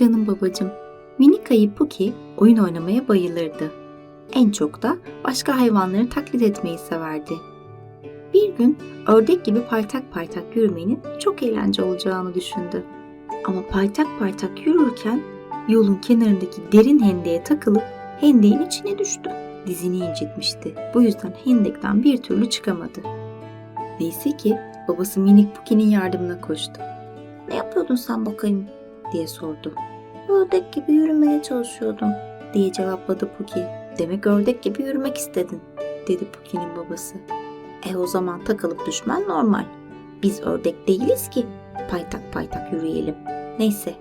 canım babacım. Minik ayı Puki oyun oynamaya bayılırdı. En çok da başka hayvanları taklit etmeyi severdi. Bir gün ördek gibi paytak paytak yürümenin çok eğlenceli olacağını düşündü. Ama paytak paytak yürürken yolun kenarındaki derin hendeğe takılıp hendeğin içine düştü. Dizini incitmişti. Bu yüzden hendekten bir türlü çıkamadı. Neyse ki babası minik Puki'nin yardımına koştu. Ne yapıyordun sen bakayım diye sordu. Ördek gibi yürümeye çalışıyordum diye cevapladı Puki. Demek ördek gibi yürümek istedin dedi Puki'nin babası. E o zaman takılıp düşmen normal. Biz ördek değiliz ki paytak paytak yürüyelim. Neyse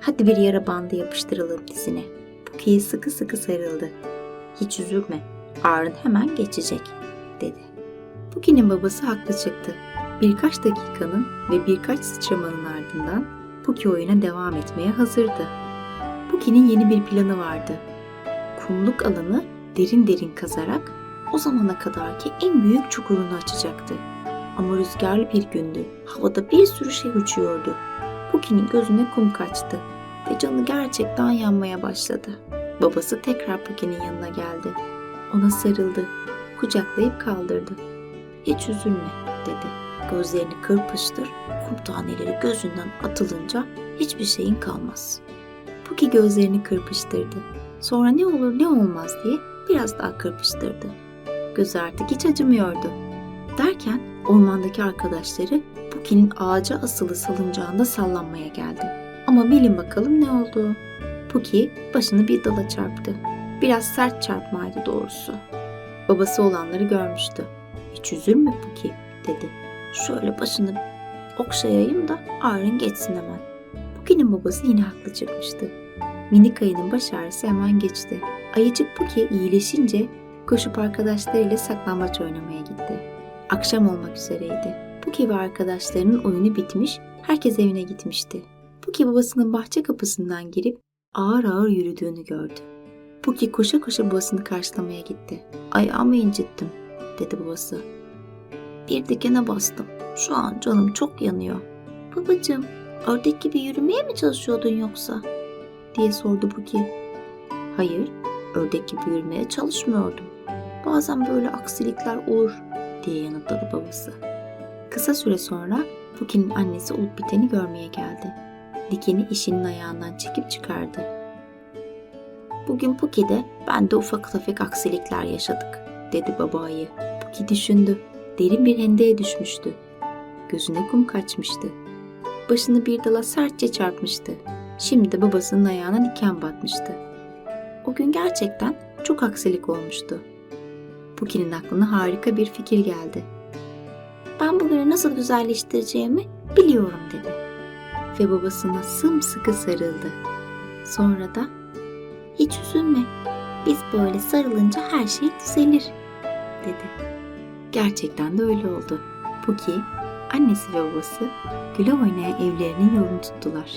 hadi bir yara bandı yapıştıralım dizine. Puki'ye sıkı sıkı sarıldı. Hiç üzülme ağrın hemen geçecek dedi. Puki'nin babası haklı çıktı. Birkaç dakikanın ve birkaç sıçramanın ardından Puki oyuna devam etmeye hazırdı. Puki'nin yeni bir planı vardı. Kumluk alanı derin derin kazarak o zamana kadarki en büyük çukurunu açacaktı. Ama rüzgarlı bir gündü. Havada bir sürü şey uçuyordu. Puki'nin gözüne kum kaçtı ve canı gerçekten yanmaya başladı. Babası tekrar Puki'nin yanına geldi. Ona sarıldı, kucaklayıp kaldırdı. Hiç üzülme dedi. Gözlerini kırpıştır, kum taneleri gözünden atılınca hiçbir şeyin kalmaz. Puki gözlerini kırpıştırdı. Sonra ne olur ne olmaz diye biraz daha kırpıştırdı. Gözü artık hiç acımıyordu. Derken ormandaki arkadaşları Puki'nin ağaca asılı salıncağında sallanmaya geldi. Ama bilin bakalım ne oldu? Puki başını bir dala çarptı. Biraz sert çarpmaydı doğrusu. Babası olanları görmüştü. Hiç üzülme Puki dedi. Şöyle başını okşayayım da ağrın geçsin hemen. Puki'nin babası yine haklı çıkmıştı. Minik ayının baş ağrısı hemen geçti. Ayıcık Puki iyileşince koşup arkadaşlarıyla saklambaç oynamaya gitti. Akşam olmak üzereydi. Puki ve arkadaşlarının oyunu bitmiş, herkes evine gitmişti. Puki babasının bahçe kapısından girip ağır ağır yürüdüğünü gördü. Puki koşa koşa babasını karşılamaya gitti. Ayağımı incittim, dedi babası. Bir dikene bastım. Şu an canım çok yanıyor. Babacığım, ördek gibi yürümeye mi çalışıyordun yoksa? diye sordu Puki. Hayır, ördek gibi yürümeye çalışmıyordum. Bazen böyle aksilikler olur diye yanıtladı babası. Kısa süre sonra Puki'nin annesi olup biteni görmeye geldi. Dikeni işinin ayağından çekip çıkardı. Bugün Puki'de ben de ufak tefek aksilikler yaşadık, dedi baba ayı. Puki düşündü. Derin bir hendeğe düşmüştü. Gözüne kum kaçmıştı. Başını bir dala sertçe çarpmıştı. Şimdi de babasının ayağına diken batmıştı. O gün gerçekten çok aksilik olmuştu. Puki'nin aklına harika bir fikir geldi. Ben bugünü nasıl güzelleştireceğimi biliyorum dedi. Ve babasına sımsıkı sarıldı. Sonra da hiç üzülme biz böyle sarılınca her şey düzelir dedi. Gerçekten de öyle oldu. Puki, annesi ve babası güle oynaya evlerinin yolunu tuttular.